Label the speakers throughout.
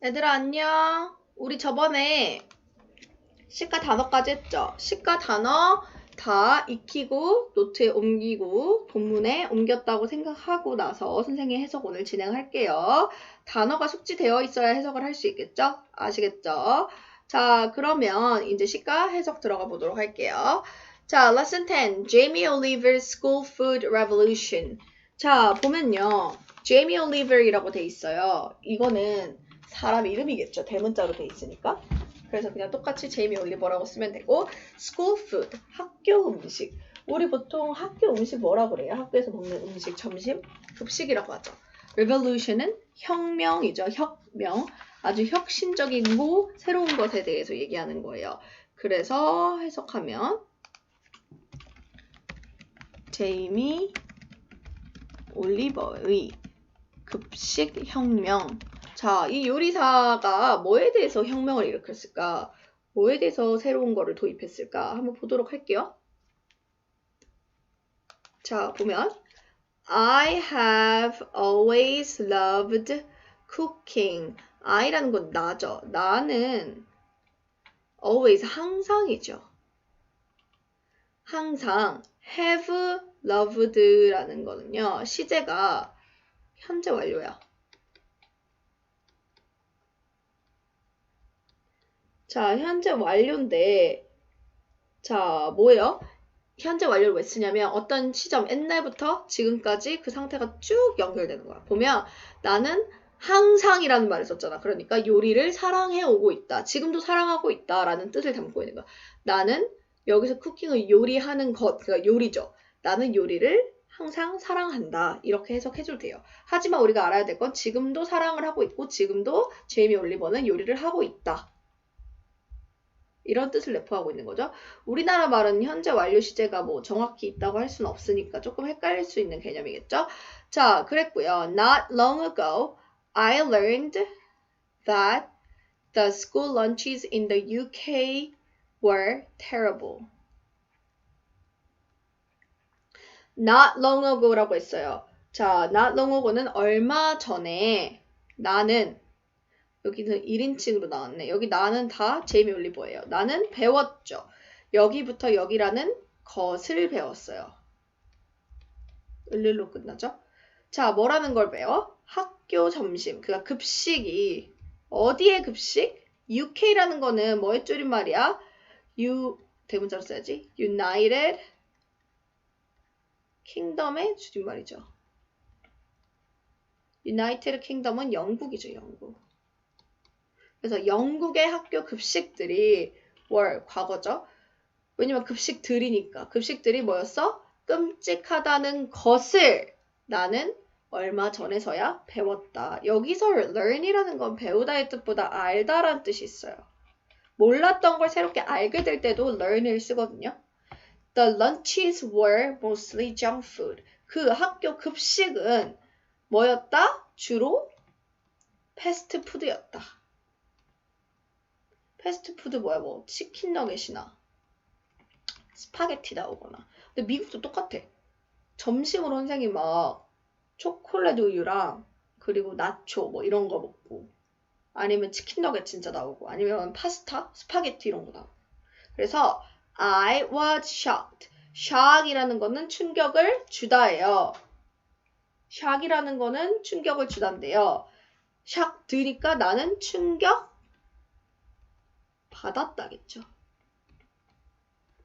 Speaker 1: 얘들아 안녕. 우리 저번에 시가 단어까지 했죠. 시가 단어 다 익히고 노트에 옮기고 본문에 옮겼다고 생각하고 나서 선생님 해석 오늘 진행할게요. 단어가 숙지되어 있어야 해석을 할 수 있겠죠? 아시겠죠? 자, 그러면 이제 시가 해석 들어가 보도록 할게요. 자, lesson 10. Jamie Oliver's School Food Revolution. 자, 보면요. Jamie Oliver이라고 돼 있어요. 이거는 사람 이름이겠죠. 대문자로 돼 있으니까. 그래서 그냥 똑같이 제이미 올리버라고 쓰면 되고 school food 학교 음식 우리 보통 학교 음식 뭐라 그래요? 학교에서 먹는 음식 점심 급식이라고 하죠. revolution은 혁명이죠. 혁명 아주 혁신적이고 새로운 것에 대해서 얘기하는 거예요. 그래서 해석하면 제이미 올리버의 급식 혁명 자, 이 요리사가 뭐에 대해서 혁명을 일으켰을까? 뭐에 대해서 새로운 거를 도입했을까? 한번 보도록 할게요. 자, 보면 I have always loved cooking. I라는 건 나죠. 나는 always 항상이죠. 항상 have loved라는 거는요. 시제가 현재 완료야. 자, 현재 완료인데, 자, 뭐예요? 현재 완료를 왜 쓰냐면 어떤 시점, 옛날부터 지금까지 그 상태가 쭉 연결되는 거야. 보면 나는 항상이라는 말을 썼잖아. 그러니까 요리를 사랑해 오고 있다. 지금도 사랑하고 있다. 라는 뜻을 담고 있는 거야. 나는 여기서 쿠킹을 요리하는 것, 그러니까 요리죠. 나는 요리를 항상 사랑한다. 이렇게 해석해줘도 돼요. 하지만 우리가 알아야 될 건 지금도 사랑을 하고 있고 지금도 제이미 올리버는 요리를 하고 있다. 이런 뜻을 내포하고 있는 거죠. 우리나라 말은 현재 완료 시제가 뭐 정확히 있다고 할 수는 없으니까 조금 헷갈릴 수 있는 개념이겠죠. 자, 그랬고요. Not long ago, I learned that the school lunches in the UK were terrible. Not long ago라고 했어요. 자, not long ago는 얼마 전에 나는 여기는 1인칭으로 나왔네. 여기 나는 다 제이미 올리버예요. 나는 배웠죠. 여기부터 여기라는 것을 배웠어요. 을릴로 끝나죠? 자, 뭐라는 걸 배워? 학교 점심. 그니까 급식이 어디의 급식? UK라는 거는 뭐의 줄임말이야? U 대문자로 써야지. United Kingdom의 줄임말이죠. United Kingdom은 영국이죠, 영국. 그래서 영국의 학교 급식들이 월 과거죠. 왜냐면 급식들이니까. 급식들이 뭐였어? 끔찍하다는 것을 나는 얼마 전에서야 배웠다. 여기서 learn이라는 건 배우다의 뜻보다 알다라는 뜻이 있어요. 몰랐던 걸 새롭게 알게 될 때도 learn을 쓰거든요. The lunches were mostly junk food. 그 학교 급식은 뭐였다? 주로 패스트푸드였다. 패스트푸드 뭐야 뭐. 치킨 너겟이나 스파게티 나오거나. 근데 미국도 똑같아. 점심으로 선생님 막 초콜릿 우유랑 그리고 나초 뭐 이런 거 먹고 아니면 치킨 너겟 진짜 나오고 아니면 파스타? 스파게티 이런 거 나오고. 그래서 I was shocked. shock이라는 거는 충격을 주다예요. shock이라는 거는 충격을 주다인데요. shock 드니까 나는 충격 받았다겠죠.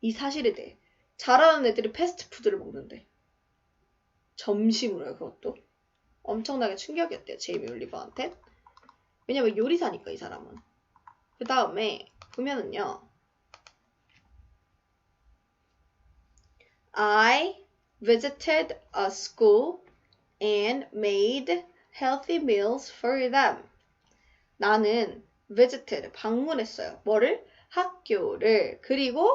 Speaker 1: 이 사실에 대해. 잘하는 애들이 패스트푸드를 먹는데. 점심으로요 그것도. 엄청나게 충격이었대요 제이미 올리버한테. 왜냐면 요리사니까 이 사람은. 그 다음에 보면은요. I visited a school and made healthy meals for them. 나는 visited 방문했어요. 뭐를? 학교를 그리고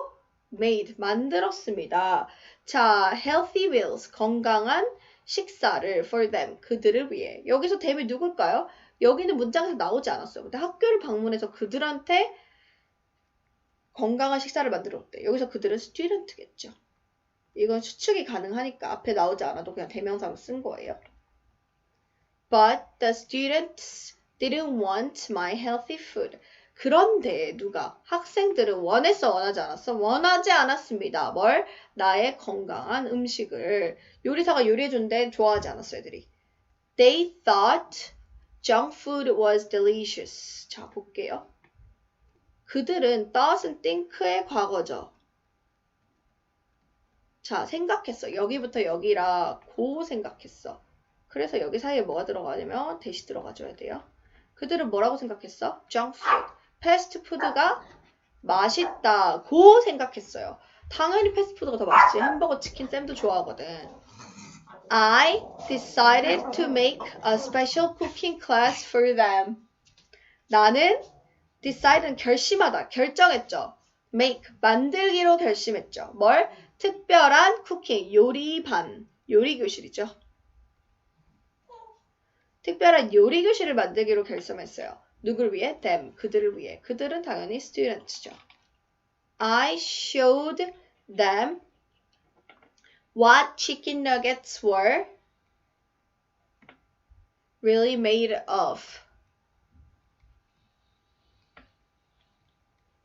Speaker 1: made 만들었습니다. 자, healthy meals 건강한 식사를 for them 그들을 위해. 여기서 them이 누굴까요? 여기는 문장에서 나오지 않았어요. 근데 학교를 방문해서 그들한테 건강한 식사를 만들었대. 여기서 그들은 student겠죠. 이건 추측이 가능하니까 앞에 나오지 않아도 그냥 대명사로 쓴 거예요. But the students didn't want my healthy food. 그런데 누가 학생들은 원했어 원하지 않았어? 원하지 않았습니다. 뭘? 나의 건강한 음식을 요리사가 요리해준데 좋아하지 않았어 애들이. They thought junk food was delicious. 자 볼게요. 그들은 thought은 think의 과거죠. 자 생각했어. 여기부터 여기라 고 생각했어. 그래서 여기 사이에 뭐가 들어가냐면 대시 들어가줘야 돼요. 그들은 뭐라고 생각했어? junk food. 패스트푸드가 맛있다고 생각했어요. 당연히 패스트푸드가 더 맛있지. 햄버거, 치킨, 쌤도 좋아하거든. I decided to make a special cooking class for them. 나는 decide는 결심하다, 결정했죠. make, 만들기로 결심했죠. 뭘? 특별한 쿠킹, 요리반, 요리 교실이죠. 특별한 요리 교실을 만들기로 결심했어요. 누굴 위해? them, 그들을 위해. 그들은 당연히 students죠. I showed them what chicken nuggets were really made of.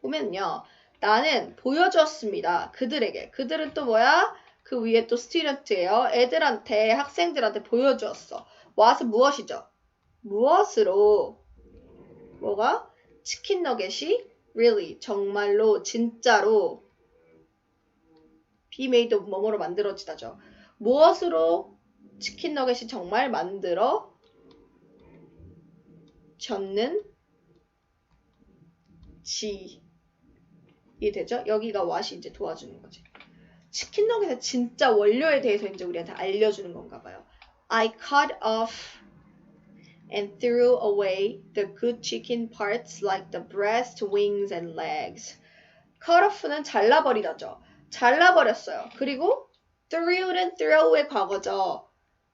Speaker 1: 보면요. 나는 보여주었습니다. 그들에게. 그들은 또 뭐야? 그 위에 또 스튜던트예요. 애들한테, 학생들한테 보여주었어. What은 무엇이죠? 무엇으로 뭐가? 치킨 너겟이 really 정말로 진짜로 be made of 뭐뭐로 만들어지다죠. 무엇으로 치킨 너겟이 정말 만들어 졌는 지. 이 되죠? 여기가 what이 이제 도와주는 거지. 치킨 너겟의 진짜 원료에 대해서 이제 우리한테 알려주는 건가 봐요. I cut off and threw away the good chicken parts like the breast, wings, and legs. cut off는 잘라버리다죠. 잘라버렸어요. 그리고 threw는 throw의 과거죠.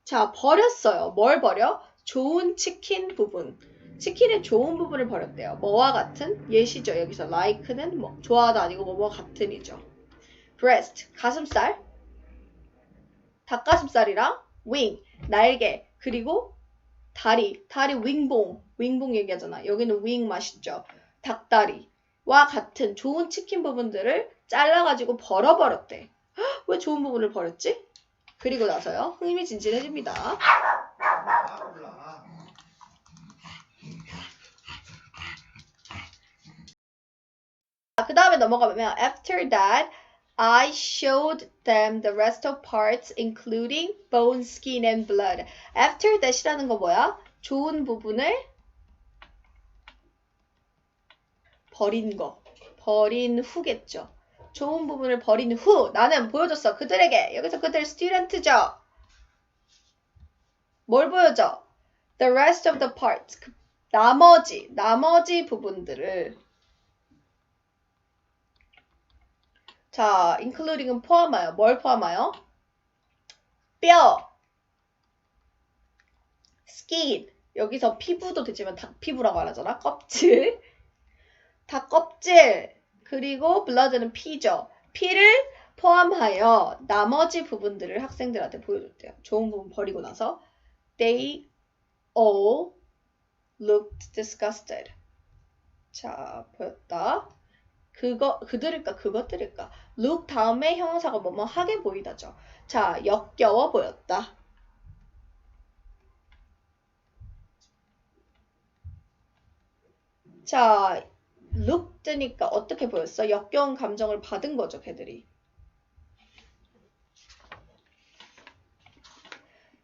Speaker 1: 자, 버렸어요. 뭘 버려? 좋은 치킨 부분. 치킨의 좋은 부분을 버렸대요. 뭐와 같은? 예시죠. 여기서 like는 뭐 좋아하다 아니고 뭐뭐 같은이죠. breast 가슴살, 닭가슴살이랑 wing 날개 그리고 다리, 다리 윙봉, 윙봉 얘기하잖아. 여기는 윙 맛있죠. 닭다리와 같은 좋은 치킨 부분들을 잘라가지고 벌어버렸대. 헉, 왜 좋은 부분을 버렸지? 그리고 나서요. 흥미진진해집니다. 그 다음에 넘어가면 after that I showed them the rest of parts including bone, skin, and blood. After that이라는 거 뭐야? 좋은 부분을 버린 거. 버린 후겠죠. 좋은 부분을 버린 후 나는 보여줬어. 그들에게. 여기서 그들 스튜던트죠. 뭘 보여줘? The rest of the parts. 그 나머지, 나머지 부분들을 자, including은 포함하여. 뭘 포함하여? 뼈, skin. 여기서 피부도 되지만 닭 피부라고 안 하잖아. 껍질. 닭 껍질. 그리고 blood는 피죠. 피를 포함하여 나머지 부분들을 학생들한테 보여줬대요. 좋은 부분 버리고 나서 they all looked disgusted. 자, 보였다. 그거 그들일까 그것들일까 look 다음에 형용사가 뭐뭐 하게 보이다죠. 자 역겨워 보였다. 자 look 뜨니까 어떻게 보였어? 역겨운 감정을 받은 거죠, 걔들이.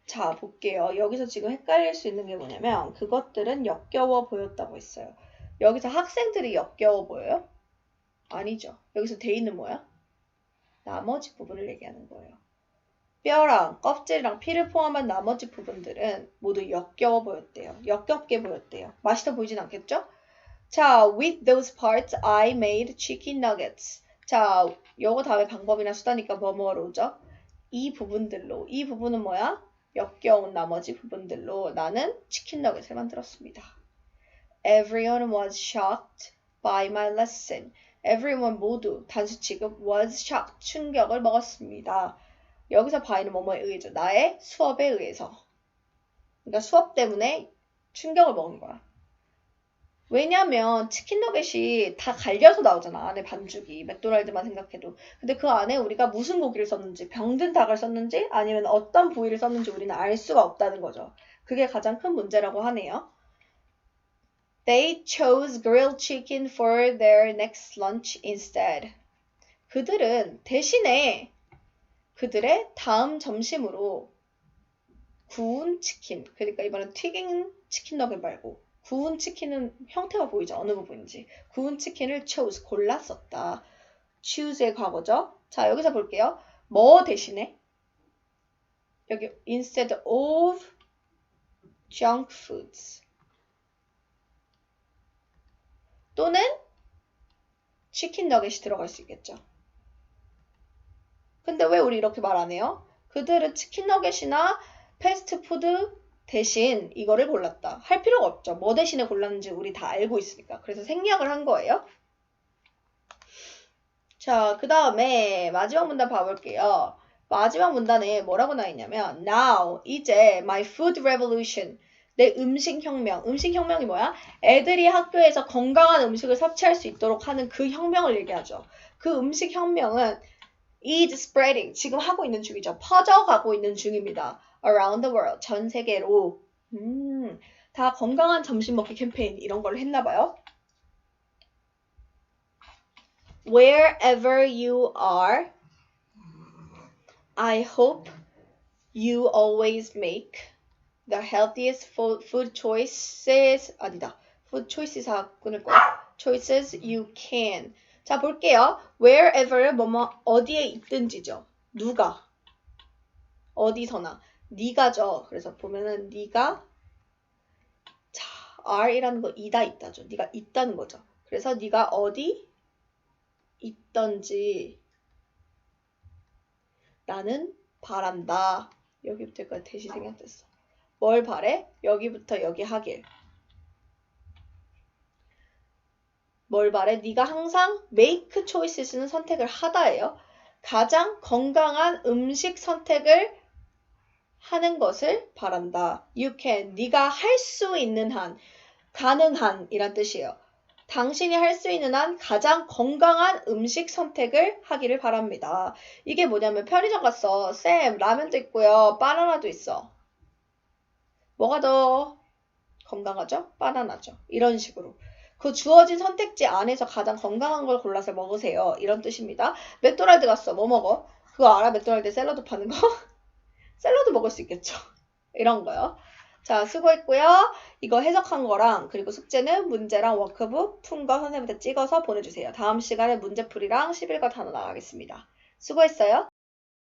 Speaker 1: 자, 볼게요. 여기서 지금 헷갈릴 수 있는 게 뭐냐면 그것들은 역겨워 보였다고 했어요. 여기서 학생들이 역겨워 보여요? 아니죠. 여기서 데이는 뭐야? 나머지 부분을 얘기하는 거예요. 뼈랑 껍질이랑 피를 포함한 나머지 부분들은 모두 역겨워 보였대요. 역겹게 보였대요. 맛있어 보이진 않겠죠? 자, with those parts I made chicken nuggets. 자, 요거 다음에 방법이나 수다니까 뭐뭐로 오죠? 이 부분들로. 이 부분은 뭐야? 역겨운 나머지 부분들로 나는 치킨 너겟을 만들었습니다. Everyone was shocked by my lesson. Everyone 모두 단수 취급 was shocked 충격을 먹었습니다. 여기서 by는 뭐뭐에 의해죠. 나의 수업에 의해서. 그러니까 수업 때문에 충격을 먹은 거야. 왜냐면 치킨 너겟이 다 갈려서 나오잖아. 안에 반죽이. 맥도날드만 생각해도. 근데 그 안에 우리가 무슨 고기를 썼는지, 병든 닭을 썼는지, 아니면 어떤 부위를 썼는지 우리는 알 수가 없다는 거죠. 그게 가장 큰 문제라고 하네요. They chose grilled chicken for their next lunch instead. 그들은 대신에 그들의 다음 점심으로 구운 치킨, 그러니까 이번엔 튀긴 치킨 너겟 말고 구운 치킨은 형태가 보이죠? 어느 부분인지. 구운 치킨을 chose, 골랐었다. choose의 과거죠? 자, 여기서 볼게요. 뭐 대신에? 여기 instead of junk foods. 또는 치킨 너겟이 들어갈 수 있겠죠. 근데 왜 우리 이렇게 말 안 해요? 그들은 치킨 너겟이나 패스트푸드 대신 이거를 골랐다. 할 필요가 없죠. 뭐 대신에 골랐는지 우리 다 알고 있으니까. 그래서 생략을 한 거예요. 자, 그 다음에 마지막 문단 봐볼게요. 마지막 문단에 뭐라고 나와 있냐면 Now, 이제 my food revolution 내 음식 혁명. 음식 혁명이 뭐야? 애들이 학교에서 건강한 음식을 섭취할 수 있도록 하는 그 혁명을 얘기하죠. 그 음식 혁명은 is spreading. 지금 하고 있는 중이죠. 퍼져가고 있는 중입니다. around the world. 전 세계로. 음, 다 건강한 점심 먹기 캠페인 이런 걸 했나 봐요. Wherever you are, I hope you always make the healthiest fo- food choices 아니다. food choices 하 끊을 거야. choices you can. 자, 볼게요. wherever 뭐뭐 어디에 있든지죠. 누가 어디서나 네가죠. 그래서 보면은 네가 자, are이라는 거 이다 있다죠. 네가 있다는 거죠. 그래서 네가 어디 있던지 나는 바란다. 여기부터 여기까지 대시 생략됐어. 뭘 바래? 여기부터 여기 하길. 뭘 바래? 네가 항상 make choices는 선택을 하다예요. 가장 건강한 음식 선택을 하는 것을 바란다. You can. 네가 할 수 있는 한, 가능한 이란 뜻이에요. 당신이 할 수 있는 한 가장 건강한 음식 선택을 하기를 바랍니다. 이게 뭐냐면 편의점 갔어. 쌤, 라면도 있고요. 바나나도 있어. 뭐가 더 건강하죠? 바나나죠. 이런 식으로. 그 주어진 선택지 안에서 가장 건강한 걸 골라서 먹으세요. 이런 뜻입니다. 맥도날드 갔어. 뭐 먹어? 그거 알아? 맥도날드 샐러드 파는 거? 샐러드 먹을 수 있겠죠. 이런 거요. 자, 수고했고요. 이거 해석한 거랑 그리고 숙제는 문제랑 워크북 푼 거 선생님한테 찍어서 보내주세요. 다음 시간에 문제풀이랑 11과 단어 나가겠습니다. 수고했어요.